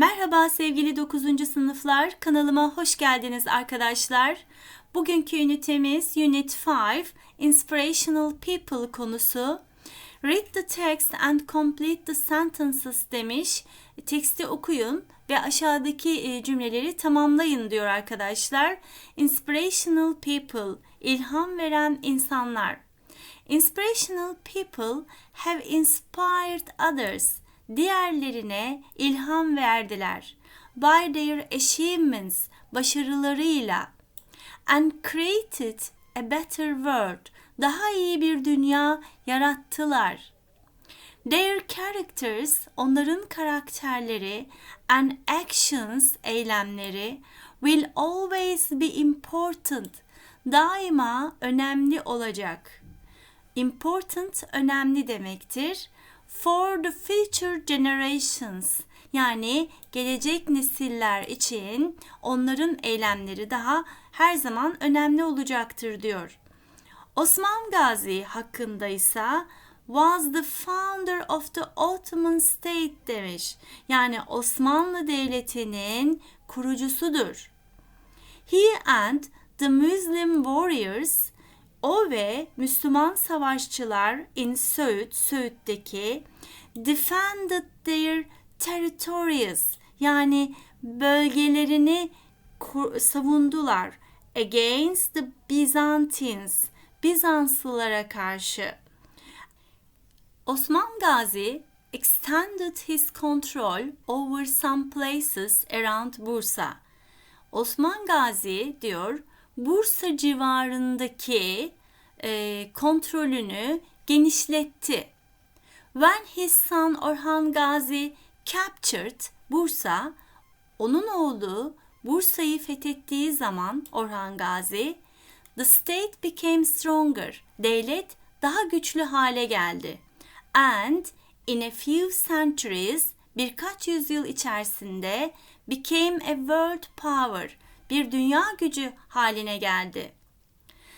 Merhaba sevgili 9. sınıflar. Kanalıma hoş geldiniz arkadaşlar. Bugünkü ünitemiz Unit 5 Inspirational People konusu. Read the text and complete the sentences demiş. Teksti okuyun ve aşağıdaki e, cümleleri tamamlayın diyor arkadaşlar. Inspirational people, ilham veren insanlar. Inspirational people have inspired others diğerlerine ilham verdiler. By their achievements, başarılarıyla. And created a better world, daha iyi bir dünya yarattılar. Their characters, onların karakterleri and actions, eylemleri will always be important, daima önemli olacak. Important önemli demektir for the future generations yani gelecek nesiller için onların eylemleri daha her zaman önemli olacaktır diyor. Osman Gazi hakkında ise was the founder of the Ottoman state demiş. Yani Osmanlı Devleti'nin kurucusudur. He and the Muslim warriors o ve Müslüman savaşçılar in Söğüt, Söğüt'teki defended their territories yani bölgelerini savundular against the Byzantines Bizanslılara karşı. Osman Gazi extended his control over some places around Bursa. Osman Gazi diyor Bursa civarındaki e, kontrolünü genişletti. When his son Orhan Gazi captured Bursa, onun oğlu Bursa'yı fethettiği zaman Orhan Gazi, the state became stronger. Devlet daha güçlü hale geldi. And in a few centuries, birkaç yüzyıl içerisinde became a world power bir dünya gücü haline geldi.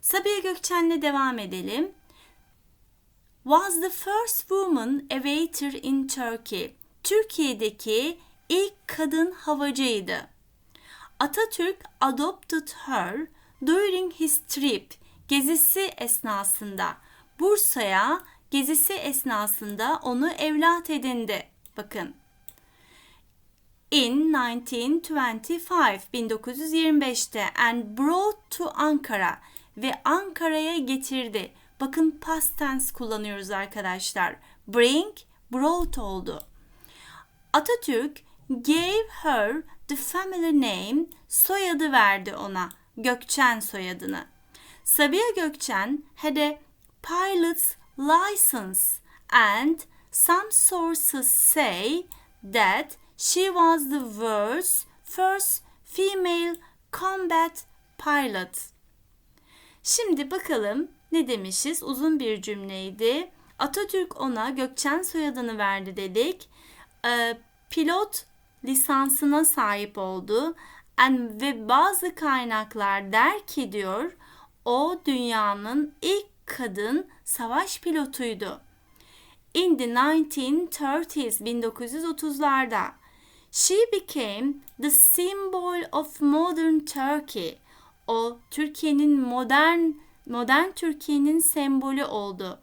Sabiha Gökçen'le devam edelim. Was the first woman aviator in Turkey. Türkiye'deki ilk kadın havacıydı. Atatürk adopted her during his trip gezisi esnasında Bursa'ya gezisi esnasında onu evlat edindi. Bakın in 1925 1925'te and brought to Ankara ve Ankara'ya getirdi. Bakın past tense kullanıyoruz arkadaşlar. Bring brought oldu. Atatürk gave her the family name soyadı verdi ona. Gökçen soyadını. Sabiha Gökçen had a pilot's license and some sources say that She was the world's first female combat pilot. Şimdi bakalım ne demişiz? Uzun bir cümleydi. Atatürk ona Gökçen soyadını verdi dedik. Ee, pilot lisansına sahip oldu. And, ve bazı kaynaklar der ki diyor o dünyanın ilk kadın savaş pilotuydu. In the 1930s 1930'larda She became the symbol of modern Turkey. O Türkiye'nin modern modern Türkiye'nin sembolü oldu.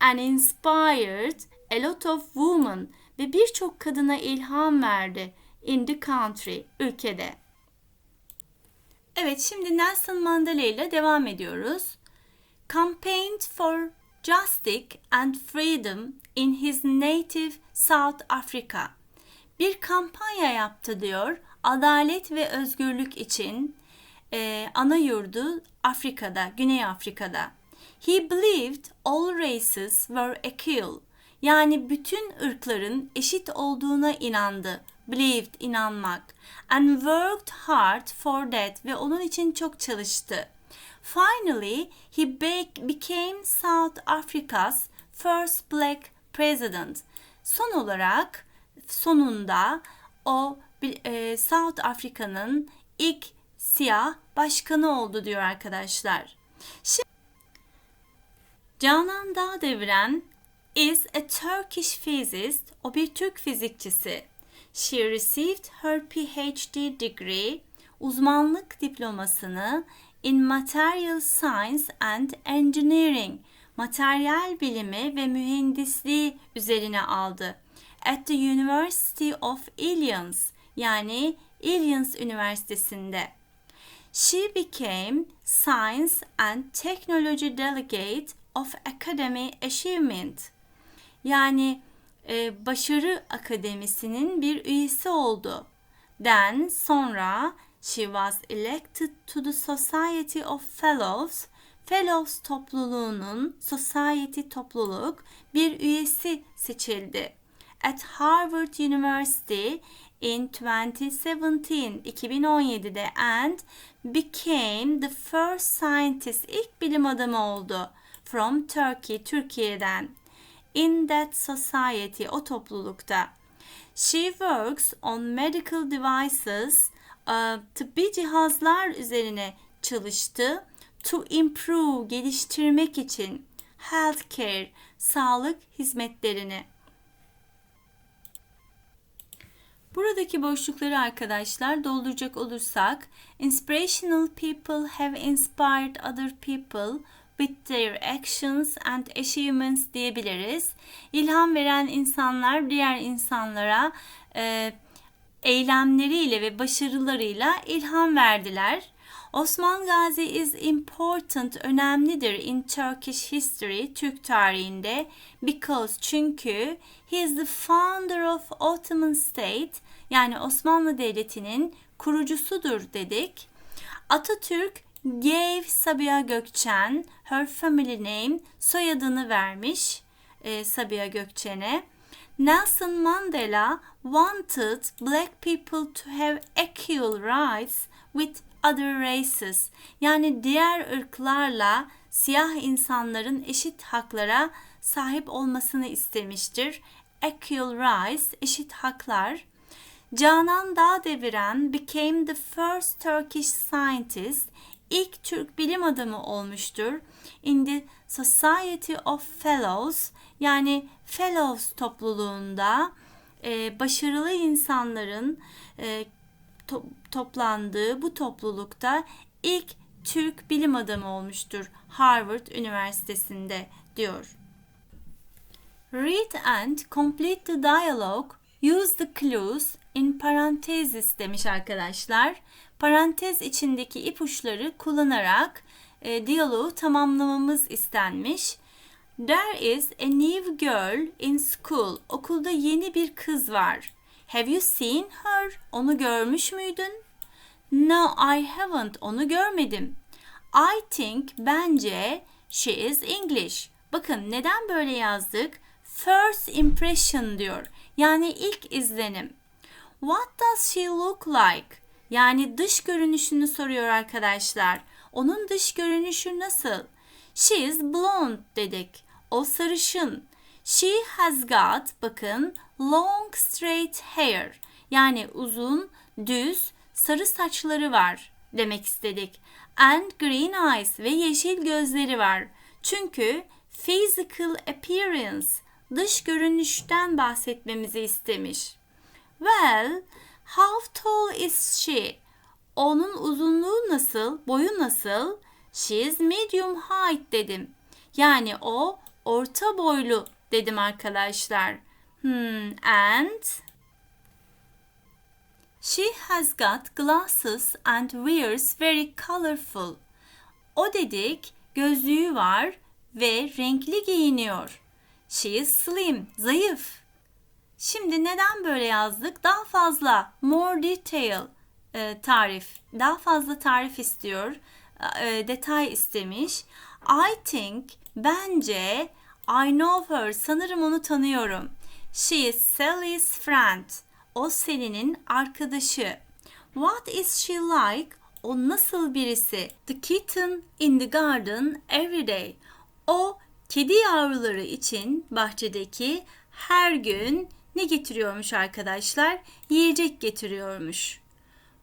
And inspired a lot of women ve birçok kadına ilham verdi in the country, ülkede. Evet, şimdi Nelson Mandela ile devam ediyoruz. Campaigned for justice and freedom in his native South Africa bir kampanya yaptı diyor. Adalet ve özgürlük için e, ana yurdu Afrika'da, Güney Afrika'da. He believed all races were equal. Yani bütün ırkların eşit olduğuna inandı. Believed, inanmak. And worked hard for that ve onun için çok çalıştı. Finally, he became South Africa's first black president. Son olarak sonunda o e, South Afrika'nın ilk siyah başkanı oldu diyor arkadaşlar. Şimdi Canan Dağdeviren is a Turkish physicist. O bir Türk fizikçisi. She received her PhD degree, uzmanlık diplomasını in Material Science and Engineering, materyal bilimi ve mühendisliği üzerine aldı. At the University of Illinois, yani Illinois Üniversitesi'nde. She became Science and Technology Delegate of Academy Achievement. Yani e, Başarı Akademisi'nin bir üyesi oldu. Then sonra she was elected to the Society of Fellows. Fellows topluluğunun Society topluluk bir üyesi seçildi. At Harvard University in 2017 2017'de and became the first scientist ilk bilim adamı oldu from Turkey Türkiye'den in that society o toplulukta. She works on medical devices uh, tıbbi cihazlar üzerine çalıştı to improve geliştirmek için healthcare sağlık hizmetlerini. Buradaki boşlukları arkadaşlar dolduracak olursak inspirational people have inspired other people with their actions and achievements diyebiliriz. İlham veren insanlar diğer insanlara e, eylemleriyle ve başarılarıyla ilham verdiler. Osman Gazi is important, önemlidir in Turkish history, Türk tarihinde because çünkü he is the founder of Ottoman state yani Osmanlı Devleti'nin kurucusudur dedik. Atatürk gave Sabiha Gökçen her family name soyadını vermiş e, Sabiha Gökçen'e. Nelson Mandela wanted black people to have equal rights with other races. Yani diğer ırklarla siyah insanların eşit haklara sahip olmasını istemiştir. Equal rights, eşit haklar. Canan Dağdeviren became the first Turkish scientist. İlk Türk bilim adamı olmuştur. In the Society of Fellows yani Fellows topluluğunda e, başarılı insanların e, to- toplandığı bu toplulukta ilk Türk bilim adamı olmuştur Harvard Üniversitesi'nde diyor. Read and complete the dialogue. Use the clues in parentheses demiş arkadaşlar. Parantez içindeki ipuçları kullanarak e, diyaloğu tamamlamamız istenmiş. There is a new girl in school. Okulda yeni bir kız var. Have you seen her? Onu görmüş müydün? No, I haven't. Onu görmedim. I think bence she is English. Bakın neden böyle yazdık? First impression diyor. Yani ilk izlenim. What does she look like? Yani dış görünüşünü soruyor arkadaşlar. Onun dış görünüşü nasıl? She is blonde dedik. O sarışın. She has got bakın long straight hair. Yani uzun, düz, sarı saçları var demek istedik. And green eyes ve yeşil gözleri var. Çünkü physical appearance dış görünüşten bahsetmemizi istemiş. Well, how tall is she? Onun uzunluğu nasıl, boyu nasıl? She is medium height dedim. Yani o orta boylu dedim arkadaşlar. Hmm, and she has got glasses and wears very colorful. O dedik, gözlüğü var ve renkli giyiniyor. She is slim, zayıf. Şimdi neden böyle yazdık? Daha fazla, more detail e, tarif, daha fazla tarif istiyor, e, detay istemiş. I think, bence, I know her, sanırım onu tanıyorum. She is Sally's friend. O Sally'nin arkadaşı. What is she like? O nasıl birisi? The kitten in the garden every day. O kedi yavruları için bahçedeki her gün ne getiriyormuş arkadaşlar? Yiyecek getiriyormuş.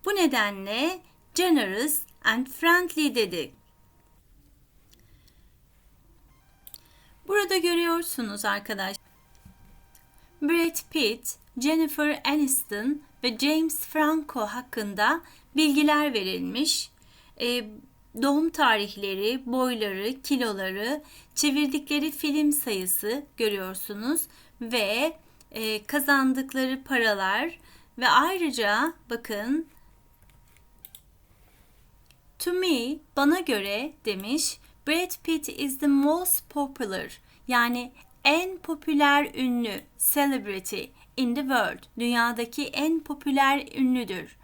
Bu nedenle generous and friendly dedi. Burada görüyorsunuz arkadaşlar. Brad Pitt Jennifer Aniston ve James Franco hakkında bilgiler verilmiş. E, doğum tarihleri, boyları, kiloları, çevirdikleri film sayısı görüyorsunuz ve e, kazandıkları paralar ve ayrıca bakın To me, bana göre demiş, Brad Pitt is the most popular yani en popüler ünlü celebrity in the world. Dünyadaki en popüler ünlüdür.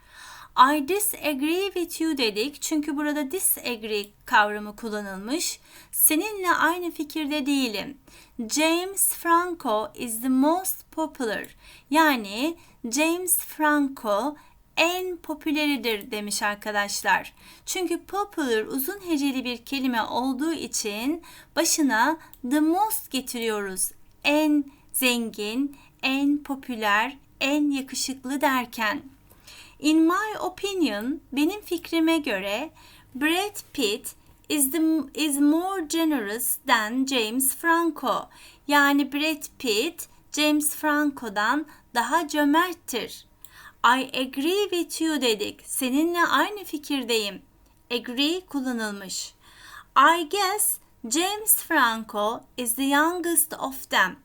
I disagree with you dedik çünkü burada disagree kavramı kullanılmış. Seninle aynı fikirde değilim. James Franco is the most popular. Yani James Franco en popüleridir demiş arkadaşlar. Çünkü popular uzun heceli bir kelime olduğu için başına the most getiriyoruz. En zengin, en popüler, en yakışıklı derken. In my opinion, benim fikrime göre Brad Pitt is the is more generous than James Franco. Yani Brad Pitt James Franco'dan daha cömerttir. I agree with you dedik. Seninle aynı fikirdeyim. Agree kullanılmış. I guess James Franco is the youngest of them.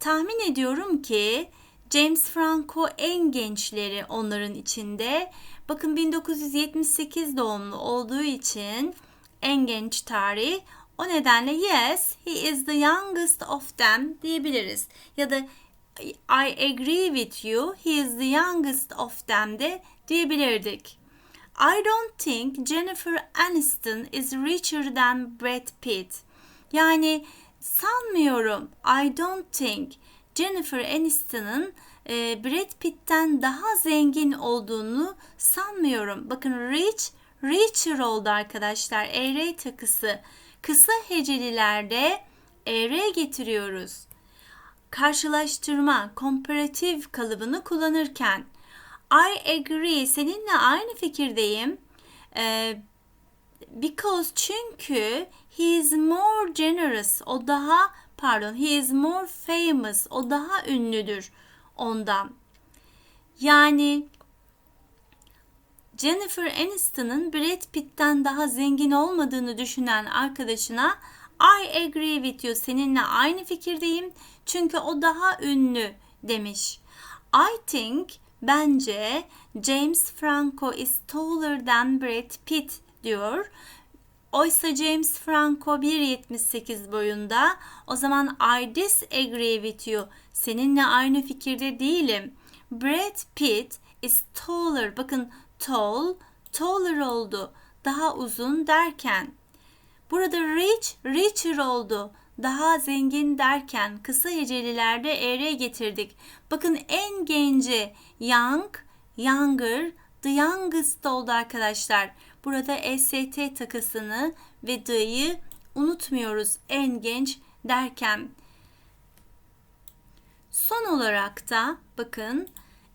Tahmin ediyorum ki James Franco en gençleri onların içinde. Bakın 1978 doğumlu olduğu için en genç tarih. O nedenle yes, he is the youngest of them diyebiliriz. Ya da I agree with you. He is the youngest of them de diyebilirdik. I don't think Jennifer Aniston is richer than Brad Pitt. Yani sanmıyorum. I don't think Jennifer Aniston'ın e, Brad Pitt'ten daha zengin olduğunu sanmıyorum. Bakın rich, richer oldu arkadaşlar. ER takısı. Kısa hecelilerde ER getiriyoruz karşılaştırma, komparatif kalıbını kullanırken I agree, seninle aynı fikirdeyim. Ee, because çünkü he is more generous, o daha pardon, he is more famous, o daha ünlüdür ondan. Yani Jennifer Aniston'ın Brad Pitt'ten daha zengin olmadığını düşünen arkadaşına I agree with you. Seninle aynı fikirdeyim. Çünkü o daha ünlü demiş. I think bence James Franco is taller than Brad Pitt diyor. Oysa James Franco 1.78 boyunda. O zaman I disagree with you. Seninle aynı fikirde değilim. Brad Pitt is taller. Bakın tall, taller oldu. Daha uzun derken. Burada rich, richer oldu. Daha zengin derken kısa hecelilerde ere getirdik. Bakın en genci young, younger, the youngest oldu arkadaşlar. Burada ST takısını ve the'yı unutmuyoruz en genç derken. Son olarak da bakın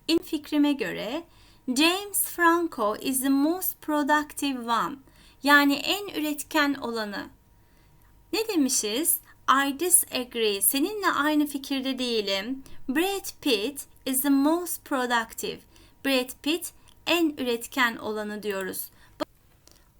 in fikrime göre James Franco is the most productive one. Yani en üretken olanı. Ne demişiz? I disagree. Seninle aynı fikirde değilim. Brad Pitt is the most productive. Brad Pitt en üretken olanı diyoruz.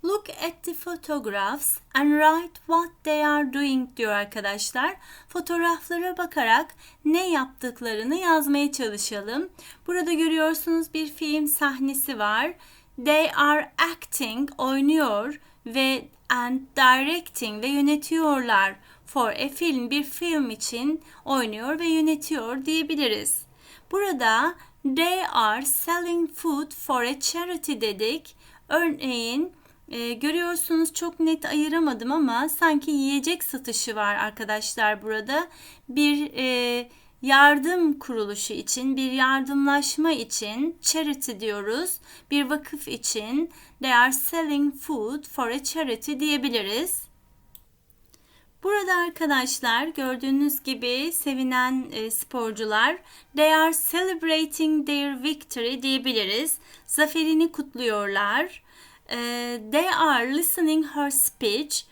Look at the photographs and write what they are doing diyor arkadaşlar. Fotoğraflara bakarak ne yaptıklarını yazmaya çalışalım. Burada görüyorsunuz bir film sahnesi var. They are acting oynuyor ve and directing ve yönetiyorlar. For a film bir film için oynuyor ve yönetiyor diyebiliriz. Burada they are selling food for a charity dedik. Örneğin e, görüyorsunuz çok net ayıramadım ama sanki yiyecek satışı var arkadaşlar burada. Bir e, yardım kuruluşu için, bir yardımlaşma için charity diyoruz. Bir vakıf için they are selling food for a charity diyebiliriz. Burada arkadaşlar gördüğünüz gibi sevinen e, sporcular they are celebrating their victory diyebiliriz. Zaferini kutluyorlar. E, they are listening her speech.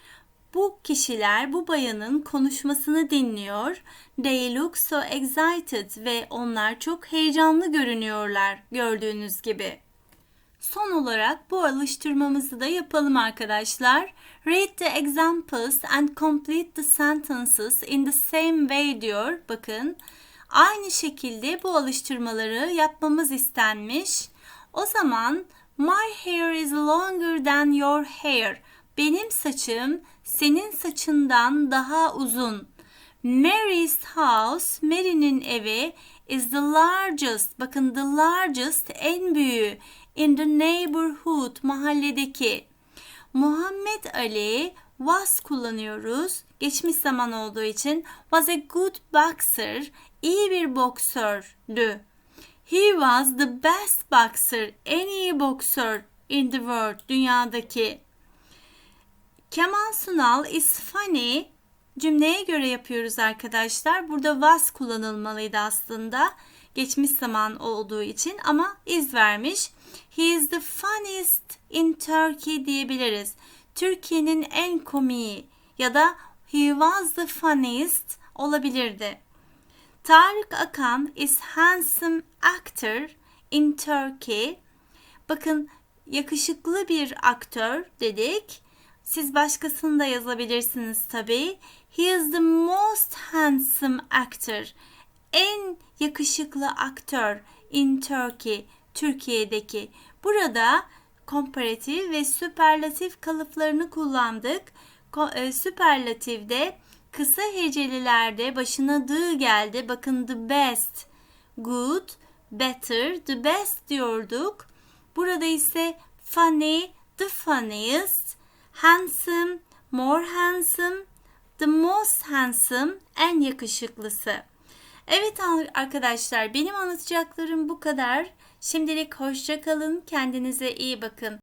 Bu kişiler bu bayanın konuşmasını dinliyor. They look so excited ve onlar çok heyecanlı görünüyorlar gördüğünüz gibi. Son olarak bu alıştırmamızı da yapalım arkadaşlar. Read the examples and complete the sentences in the same way diyor. Bakın aynı şekilde bu alıştırmaları yapmamız istenmiş. O zaman my hair is longer than your hair. Benim saçım senin saçından daha uzun. Mary's house, Mary'nin evi is the largest. Bakın the largest en büyüğü in the neighborhood mahalledeki. Muhammed Ali was kullanıyoruz. Geçmiş zaman olduğu için was a good boxer. iyi bir boksördü. He was the best boxer. En iyi boksör in the world. Dünyadaki. Kemal Sunal is funny. Cümleye göre yapıyoruz arkadaşlar. Burada was kullanılmalıydı aslında. Geçmiş zaman olduğu için ama iz vermiş. He is the funniest in Turkey diyebiliriz. Türkiye'nin en komiği ya da he was the funniest olabilirdi. Tarık Akan is handsome actor in Turkey. Bakın yakışıklı bir aktör dedik. Siz başkasını da yazabilirsiniz tabii. He is the most handsome actor. En yakışıklı aktör in Turkey. Türkiye'deki. Burada komparatif ve süperlatif kalıplarını kullandık. E, Süperlatifde kısa hecelilerde başına dı geldi. Bakın the best, good, better, the best diyorduk. Burada ise funny, the funniest, handsome, more handsome, the most handsome, en yakışıklısı. Evet arkadaşlar benim anlatacaklarım bu kadar. Şimdilik hoşça kalın. Kendinize iyi bakın.